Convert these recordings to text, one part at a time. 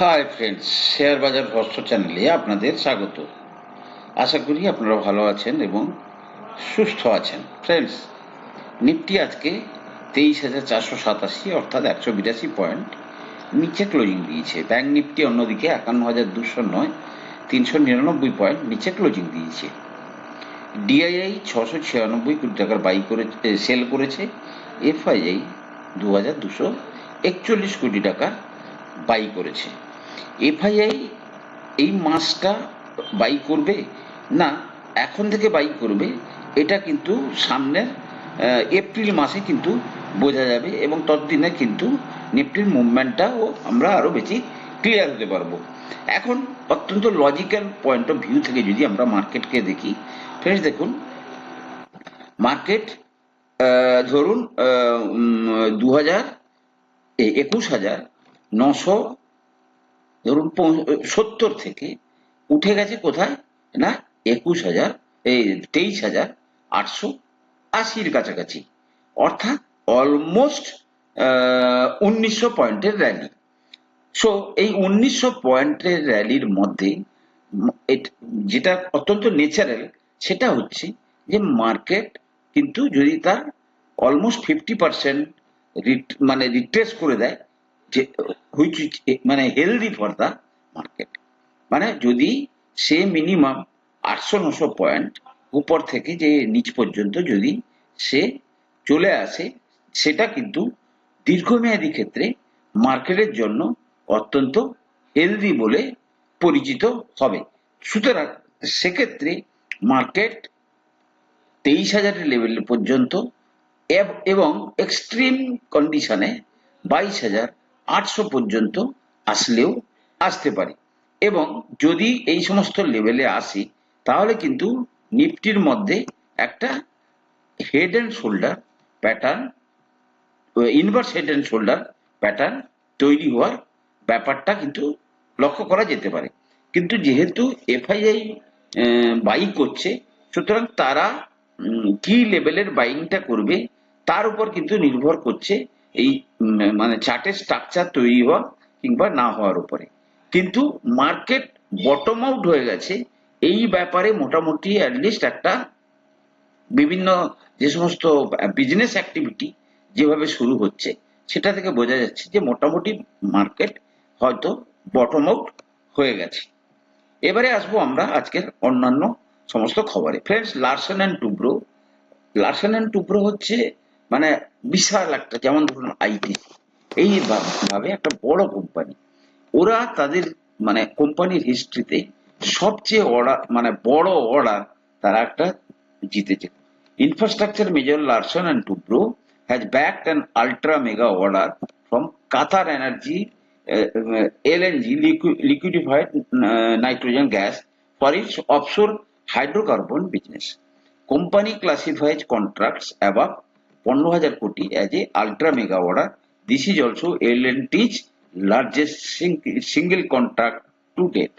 Hi friends share বাজার ভস্ত চ্যানেলে আপনাদের স্বাগত। আশা করি আপনারা ভালো আছেন এবং সুস্থ আছেন। ফ্রেন্ডস নিফটি আজকে তেইশ হাজার চারশো সাতাশি, অর্থাৎ একশো বিরাশি পয়েন্ট নিচে ক্লোজিং দিয়েছে। ব্যাংক নিফটি অন্যদিকে একান্ন হাজার দুশো নয়, তিনশো নিরানব্বই পয়েন্ট নিচে ক্লোজিং দিয়েছে। ডিআইআই ছশো ছিয়ানব্বই কোটি টাকার বাই করে সেল করেছে। এফআইআই দু হাজার দুশো একচল্লিশ কোটি টাকার বাই করেছে। এফআইআই এই মাসটা বাই করবে? না, এখন থেকে বাই করবে। এটা কিন্তু সামনের এপ্রিল মাসে কিন্তু বোঝা যাবে এবং ততদিনে কিন্তু নিফটির মুভমেন্টটাও আমরা আরও বেশি ক্লিয়ার হতে পারব। এখন অত্যন্ত লজিক্যাল পয়েন্ট অফ ভিউ থেকে যদি আমরা মার্কেটকে দেখি ফ্রেন্ডস দেখুন, মার্কেট ধরুন দু হাজার একুশ হাজার নশো, ধরুন সত্তর থেকে উঠে গেছে কোথায়? না, একুশ হাজার, এই তেইশ হাজার আটশো আশির কাছাকাছি। অর্থাৎ অলমোস্ট উনিশশো পয়েন্টের র্যালি সো এই উনিশশো পয়েন্টের র্যালির মধ্যে যেটা অত্যন্ত ন্যাচারাল সেটা হচ্ছে যে মার্কেট কিন্তু যদি তার অলমোস্ট ফিফটি পার্সেন্ট মানে রিট্রেস করে দেয় হুইচ মানে হেলদি ফর দ্য মার্কেট মানে যদি সে মিনিমাম আটশো নশো পয়েন্ট উপর থেকে যে নিচ পর্যন্ত যদি সে চলে আসে, সেটা কিন্তু দীর্ঘমেয়াদী ক্ষেত্রে মার্কেটের জন্য অত্যন্ত হেলদি বলে পরিচিত হবে। সুতরাং সেক্ষেত্রে মার্কেট তেইশ হাজারের লেভেল পর্যন্ত, এবং এক্সট্রিম কন্ডিশনে বাইশ হাজার আটশো পর্যন্ত আসলেও আসতে পারে। এবং যদি এই সমস্ত লেভেলে আসে, তাহলে কিন্তু নিফটির মধ্যে একটা head and shoulder pattern inverse head and shoulder pattern তৈরি হওয়ার ব্যাপারটা কিন্তু লক্ষ্য করা যেতে পারে। কিন্তু যেহেতু এফআইআই বাই করছে, সুতরাং তারা কি লেভেলের বাইংটা করবে, তার উপর কিন্তু নির্ভর করছে এই মানে চার্টের স্ট্রাকচার তৈরি হওয়া কিংবা না হওয়ার উপরে। কিন্তু মার্কেট বটম আউট হয়ে গেছে, এই ব্যাপারে মোটামুটি অ্যাটলিস্ট একটা বিভিন্ন যে সমস্ত বিজনেস অ্যাক্টিভিটি যেভাবে শুরু হচ্ছে, সেটা থেকে বোঝা যাচ্ছে যে মোটামুটি মার্কেট হয়তো বটম আউট হয়ে গেছে। এবারে আসব আমরা আজকের অন্যান্য সমস্ত খবরে। Friends Larsen and Toubro Larsen and Toubro হচ্ছে মানে বিশাল একটা, যেমন ধরুন আইটি এই ভাবে একটা বড় কোম্পানি ওরা তাদের মানে কোম্পানির হিস্ট্রিতে সবচেয়ে অর্ডার মানে বড় অর্ডার তারা একটা জিতেছে infrastructure major Larsen and Toubro has bagged an ultra mega order from Qatar energy LNG liquefied nitrogen gas for its offshore hydrocarbon business. Company classifies contracts above 15,000 কোটি as a ultra mega order. This is L L&T's largest sing- single contract to date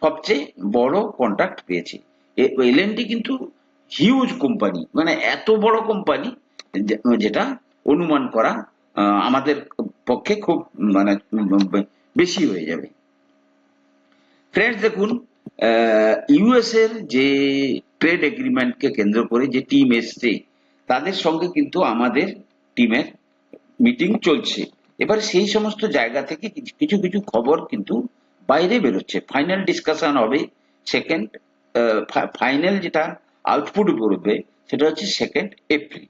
সবচেয়ে বড় contract পেয়েছে। L&T কিন্তু huge company মানে এত বড় company যেটা অনুমান করা আমাদের পক্ষে খুব মানে বেশি হয়ে যাবে। ফ্রেন্ডস দেখুন ইউএস এর যে ট্রেড এগ্রিমেন্টকে কেন্দ্র করে যে টিম এসছে তাদের সঙ্গে কিন্তু আমাদের টিমের মিটিং চলছে। এবার সেই সমস্ত জায়গা থেকে কিছু কিছু খবর কিন্তু বাইরে বেরোচ্ছে। ফাইনাল ডিসকাশন হবে সেকেন্ড ফাইনাল যেটা আউটপুট বেরোবে সেটা হচ্ছে second April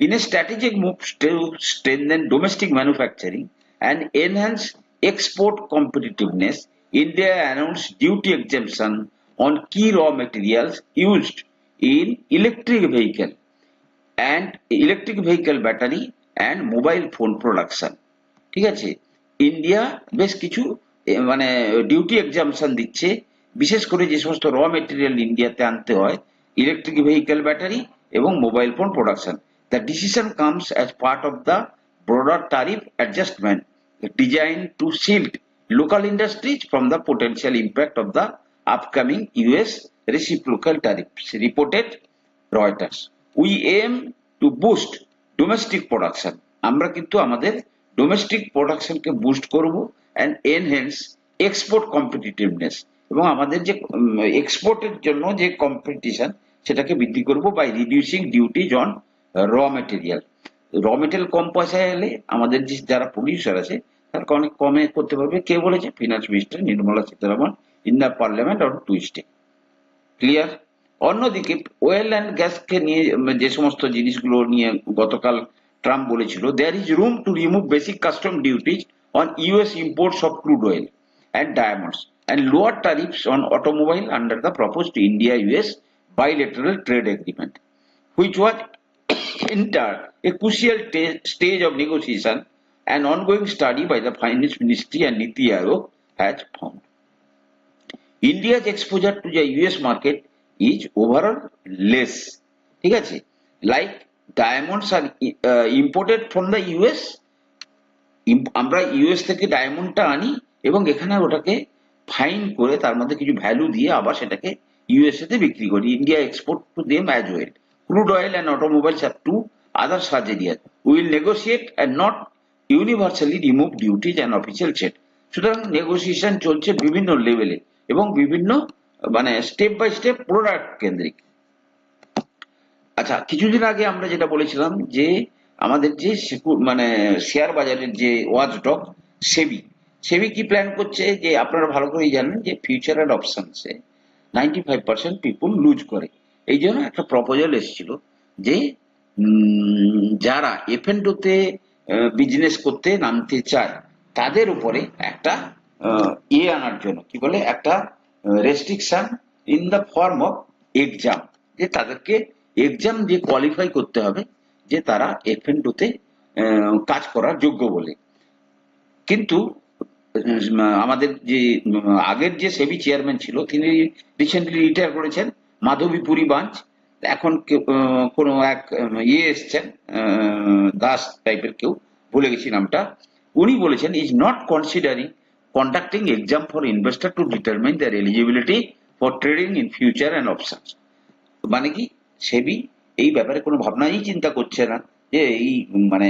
in a strategic move strengthen domestic manufacturing and enhance export competitiveness India announce duty exemption on key raw materials used in electric vehicle and electric vehicle battery and mobile phone production. ঠিক আছে? India বেশ কিছু মানে duty exemption দিচ্ছে। বিশেষ করে যে সমস্ত র মেটেরিয়াল ইন্ডিয়াতে আনতে হয় ইলেকট্রিক ভেহিকল ব্যাটারি এবং mobile phone production the decision comes as part of the broader tariff adjustment design to shield local industries from the potential impact of the upcoming US reciprocal tariff reported Reuters We aim to boost domestic production আমরা কিন্তু আমাদের domestic প্রোডাকশনকে boost করব and enhance export competitiveness এবং আমাদের যে এক্সপোর্টের জন্য যে কম্পিটিশন সেটাকে বৃদ্ধি করব by reducing duties on raw material raw material কম পয়সায় এলে আমাদের যে, যারা প্রডিউসার আছে তারা অনেক কমে করতে পারবে। কে বলেছে? Finance minister Nirmala Sitharaman in the parliament on Tuesday clear অন্যদিকে ওয়েল অ্যান্ড গ্যাসকে নিয়ে যে সমস্ত জিনিসগুলো নিয়ে গতকাল ট্রাম্প বলেছিল there is room to remove basic custom duties on US imports of crude oil and diamonds and lower tariffs on automobile under the proposed India US bilateral trade agreement, which was entered a crucial stage of negotiation. An ongoing study by the Finance Ministry and Niti Aayog has found. India's exposure to the US market is overall less ঠিক আছে? Like diamonds are imported from the US আমরা US থেকে ডায়মন্ডটা আনি এবং এখানে ওটাকে fine করে তার মধ্যে কিছু ভ্যালু দিয়ে আবার সেটাকে ইউএসএ তে বিক্রি করি। India export to them as well crude oil and automobiles R to other search areas will negotiate and not universally remove duties and official said সুতরাং নেগোসিয়েশন চলছে বিভিন্ন লেভেলে এবং বিভিন্ন মানে স্টেপ বাই স্টেপ প্রোডাক্ট কেন্দ্রিক। আচ্ছা কিছুদিন আগে আমরা যেটা বলেছিলাম যে আমাদের যে মানে শেয়ার বাজারের যে ওয়াচ ডগ সেবি সেবি কি প্ল্যান করছে? যে আপনারা ভালো করেই জানেন যে future and অপশনসে ninety five percent people lose করে। এই জন্য একটা প্রপোজাল এসেছিল যে যারা এফএনডোতে বিজনেস করতে নামতে চায়, তাদের উপরে একটা ইয়ে আনার জন্য, কি বলে? একটা restriction in the form of exam যে তাদেরকে এক্সাম দিয়ে কোয়ালিফাই করতে হবে, যে তারা এফএনডোতে কাজ করার যোগ্য বলে। কিন্তু আমাদের যে আগের যে সেবি চেয়ারম্যান ছিল, তিনি রিসেন্টলি রিটায়ার করেছেন, মাধবী মাধবীপুরী বাঞ্চ। এখন কোনো এক ইয়ে এসছেন দাস টাইপের কেউ, ভুলে গেছি নামটা। উনি বলেছেন is not considering conducting exam for investor to determine their eligibility for trading in future and options মানে কি? সেবি এই ব্যাপারে কোনো ভাবনাই চিন্তা করছে না যে এই মানে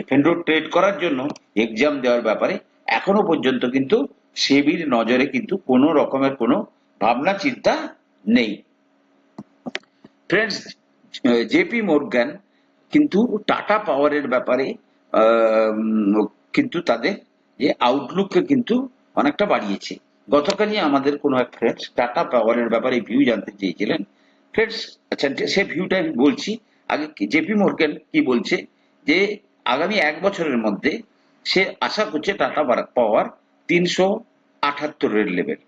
এফএনডো ট্রেড করার জন্য এক্সাম দেওয়ার ব্যাপারে এখনও পর্যন্ত কিন্তু সেবির নজরে কিন্তু কোনো রকমের কোনো ভাবনা, চিন্তা নেই। ফ্রেন্ডস জেপি মর্গান কিন্তু টাটা পাওয়ারের ব্যাপারে কিন্তু তাদের যে আউটলুককে কিন্তু অনেকটা বাড়িয়েছে গতকালই আমাদের কোনো এক ফ্রেন্ডস টাটা পাওয়ারের ব্যাপারে ভিউ জানতে চেয়েছিলেন ফ্রেন্ডস আচ্ছা সে ভিউটা আমি বলছি, আগে জেপি মর্গান কি বলছে, যে আগামী এক বছরের মধ্যে সে আশা করছে টাটা পাওয়ার তিনশো আটাত্তরের level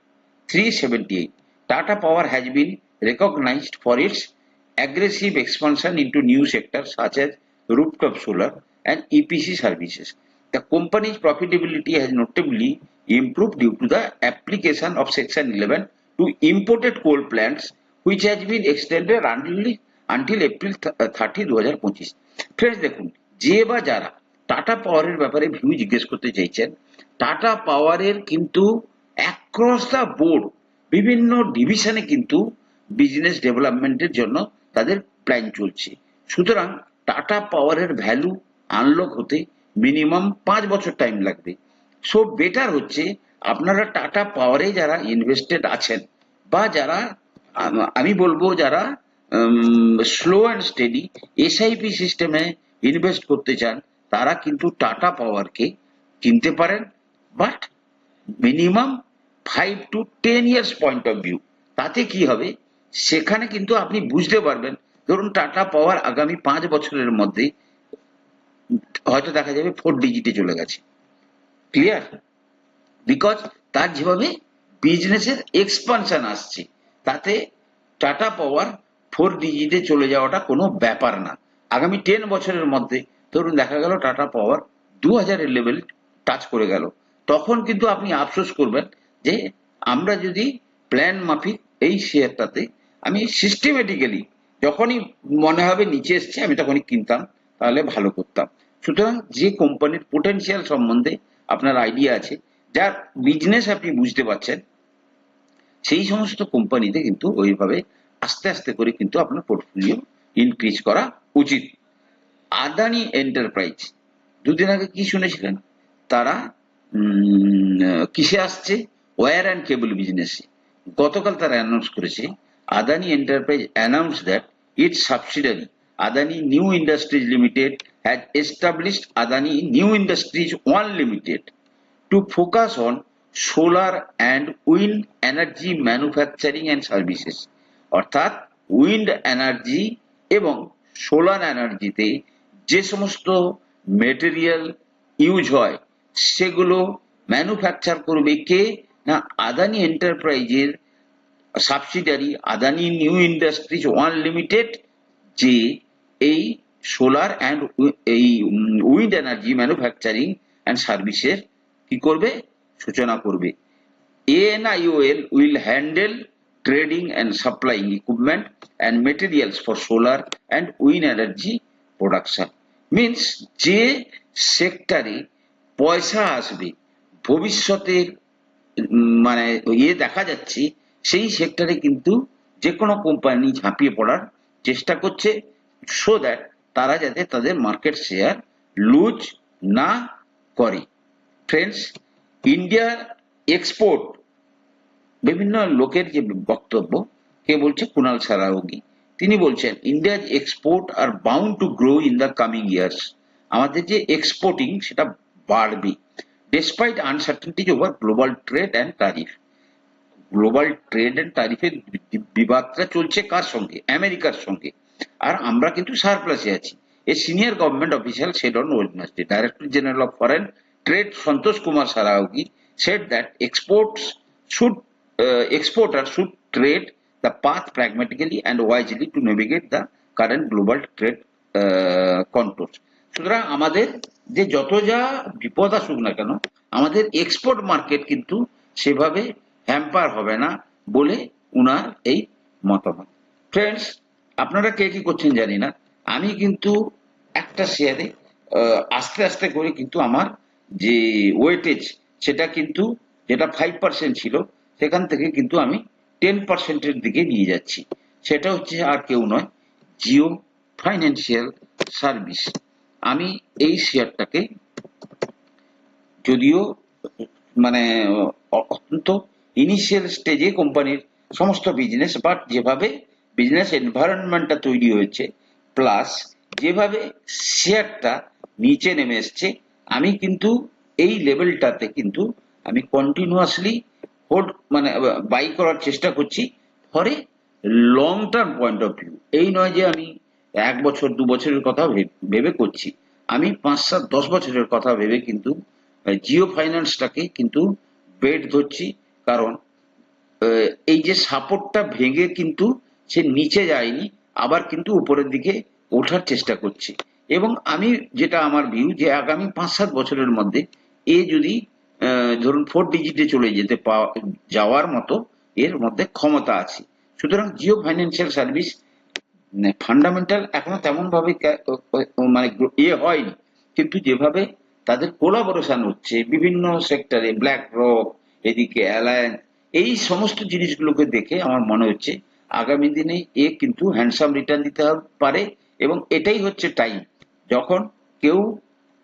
378. Tata Power has been recognized for its aggressive expansion into new sectors such as rooftop solar and EPC services. The company's profitability has notably improved due to the application of Section 11 to imported coal plants, which has been extended until, until April 30, 2025. Friends দেখুন যে বা যারা tata পাওয়ারের ব্যাপারে view জিজ্ঞেস করতে চাইছেন tata পাওয়ারের কিন্তু অ্যাক্রস দ্য বোর্ড বিভিন্ন ডিভিশনে কিন্তু বিজনেস ডেভেলপমেন্টের জন্য তাদের প্ল্যান চলছে সুতরাং টাটা পাওয়ারের ভ্যালু আনলক হতে মিনিমাম পাঁচ বছর টাইম লাগবে। সো বেটার হচ্ছে আপনারা টাটা পাওয়ারে যারা ইনভেস্টেড আছেন বা যারা, আমি বলব যারা স্লো অ্যান্ড স্টেডি এসআইপি সিস্টেমে ইনভেস্ট করতে চান, তারা কিন্তু টাটা পাওয়ারকে কিনতে পারেন। But minimum five to ten years point of view তাতে কি হবে? সেখানে কিন্তু আপনি বুঝতে পারবেন। ধরুন টাটা পাওয়ার আগামী পাঁচ বছরের মধ্যে হয়তো দেখা যাবে ফোর ডিজিটে চলে গেছে। ক্লিয়ার বিকজ তার যেভাবে বিজনেসের এক্সপানশন আসছে, তাতে টাটা পাওয়ার ফোর ডিজিটে চলে যাওয়াটা কোনো ব্যাপার না। আগামী টেন বছরের মধ্যে ধরুন দেখা গেল টাটা পাওয়ার দু হাজারের লেভেল টাচ করে গেল। তখন কিন্তু আপনি আফসোস করবেন যে আমরা যদি প্ল্যান মাফিক এই শেয়ারটাতে আমি সিস্টেমেটিক্যালি যখনই মনে হবে নিচে এসছে আমি তখনই কিনতাম। তাহলে ভালো করতাম। সুতরাং যে কোম্পানির পোটেনশিয়াল সম্বন্ধে আপনার আইডিয়া আছে, যার বিজনেস আপনি বুঝতে পারছেন, সেই সমস্ত কোম্পানিতে কিন্তু ওইভাবে আস্তে আস্তে করে কিন্তু আপনার পোর্টফোলিও ইনক্রিজ করা উচিত। আদানি এন্টারপ্রাইজ দুদিন আগে কি শুনেছিলেন? তারা কিসে আসছে? ওয়্যার অ্যান্ড কেবল বিজনেসে গতকাল তারা অ্যানাউন্স করেছে, Adani enterprise announce that its subsidiary Adani new industries limited has established Adani new industries one limited to focus on solar and wind energy manufacturing and services. অর্থাৎ উইন্ড এনার্জি এবং solar এনার্জিতে যে সমস্ত material use হয়, সেগুলো manufacture করবে কে? না আদানি এন্টারপ্রাইজের subsidiary Adani new industries one limited যে এই সোলার অ্যান্ড এই উইন্ড এনার্জি ম্যানুফ্যাকচারিং অ্যান্ড সার্ভিসের কি করবে? সূচনা করবে। ANIOL will handle trading and supplying equipment and materials for solar and wind energy production. Means যে সেক্টরে পয়সা আসবে ভবিষ্যতের মানে ইয়ে দেখা যাচ্ছে, সেই সেক্টরে কিন্তু যে কোনো কোম্পানি ঝাঁপিয়ে পড়ার চেষ্টা করছে। সো দ্যাট তারা যাতে তাদের মার্কেট শেয়ার লুজ না করে। ফ্রেন্ডস ইন্ডিয়ার এক্সপোর্ট, বিভিন্ন লোকের যে বক্তব্য, কে বলছে কুনাল সারাওগি, তিনি বলছেন, ইন্ডিয়ার export are bound to grow in the coming years. আমাদের যে এক্সপোর্টিং, সেটা বাড়বে। Despite uncertainties over global trade and tariff global trade and ট্যারিফের বিবাদটা চলছে কার সঙ্গে? আমেরিকার সঙ্গে। আর আমরা কিন্তু সারপ্লাসে আছি। A senior government official said on Wednesday director general of foreign trade Santosh Kumar Sarawgi said that exports should uh, exporters should trade the path pragmatically and wisely to navigate the current global trade uh, contours. সুতরাং আমাদের যে যত যা বিপদ আসুক না কেন আমাদের এক্সপোর্ট মার্কেট কিন্তু সেভাবে হ্যাম্পার হবে না বলে উনার এই মতামত। ফ্রেন্ডস আপনারা কে কি করছেন জানি না। আমি কিন্তু একটা শেয়ারে আস্তে আস্তে করে কিন্তু আমার যে ওয়েটেজ সেটা কিন্তু যেটা ফাইভ পার্সেন্ট ছিল, সেখান থেকে কিন্তু আমি টেন পার্সেন্টের দিকে নিয়ে যাচ্ছি। সেটা হচ্ছে আর কেউ নয়, জিও ফাইন্যান্সিয়াল সার্ভিস আমি এই শেয়ারটাকে যদিও মানে অত্যন্ত ইনিশিয়াল স্টেজে কোম্পানির সমস্ত বিজনেস বাট যেভাবে বিজনেস এনভায়রনমেন্টটা তৈরি হয়েছে প্লাস যেভাবে শেয়ারটা নিচে নেমে এসছে, আমি কিন্তু এই লেভেলটাতে কিন্তু আমি কন্টিনিউয়াসলি হোল্ড মানে বাই করার চেষ্টা করছি for long term point of view এই নয় যে আমি এক বছর, দু বছরের কথা ভেবে করছি। আমি পাঁচ সাত, দশ বছরের কথা ভেবে কিন্তু জিও ফাইন্যান্সটাকে কিন্তু বেড ধরছি, কারণ এই যে সাপোর্টটা ভেঙে কিন্তু সে নিচে যায়নি, আবার কিন্তু উপরের দিকে ওঠার চেষ্টা করছে। এবং আমি যেটা আমার ভিউ যে আগামী পাঁচ সাত বছরের মধ্যে এ যদি ধরুন ফোর ডিজিটে চলে যেতে যাওয়ার মতো এর মধ্যে ক্ষমতা আছে। সুতরাং জিও ফাইন্যান্সিয়াল সার্ভিস ফান্ডামেন্টাল এখনও তেমন ভাবে মানে ইয়ে হয়নি। কিন্তু যেভাবে তাদের কোলাবোরেশন হচ্ছে, বিভিন্ন সেক্টরে ব্ল্যাক রক এদিকে অ্যালায়েন্স এই সমস্ত জিনিসগুলোকে দেখে আমার মনে হচ্ছে আগামী দিনে এ কিন্তু হ্যান্ডসাম রিটার্ন দিতে পারে এবং এটাই হচ্ছে টাইম যখন কেউ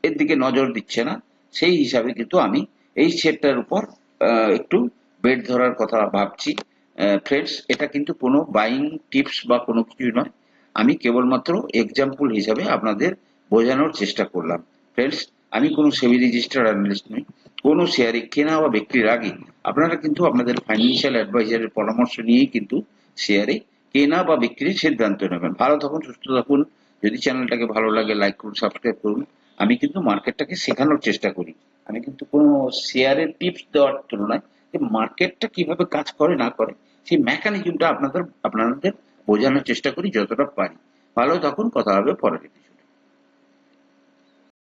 এর দিকে নজর দিচ্ছে না, সেই হিসাবে কিন্তু আমি এই শেয়ারটার উপর একটু বেড ধরার কথা ভাবছি। ফ্রেন্ডস এটা কিন্তু কোনো বাইং টিপস বা কোনো কিছুই নয়। আমি কেবলমাত্র এক্সাম্পল হিসাবে আপনাদের বোঝানোর চেষ্টা করলাম। ফ্রেন্ডস আমি কোনো সেবি রেজিস্টার্ড অ্যানালিস্ট নই। কোনো শেয়ারে কেনা বা বিক্রির আগে আপনারা কিন্তু আপনাদের ফাইন্যান্সিয়াল অ্যাডভাইজারের পরামর্শ নিয়েই কিন্তু শেয়ারে কেনা বা বিক্রির সিদ্ধান্ত নেবেন। ভালো থাকুন, সুস্থ থাকুন। যদি চ্যানেলটাকে ভালো লাগে লাইক করুন সাবস্ক্রাইব করুন। আমি কিন্তু মার্কেটটাকে শেখানোর চেষ্টা করি। আমি কিন্তু কোনো শেয়ারের টিপস দেওয়ার তুলনায় যে মার্কেটটা কীভাবে কাজ করে, না করে, সেই মেকানিজমটা আপনাদের আপনাদের বোঝানোর চেষ্টা করি, যতটা পারি। ভালো থাকুন, কথা হবে পরে।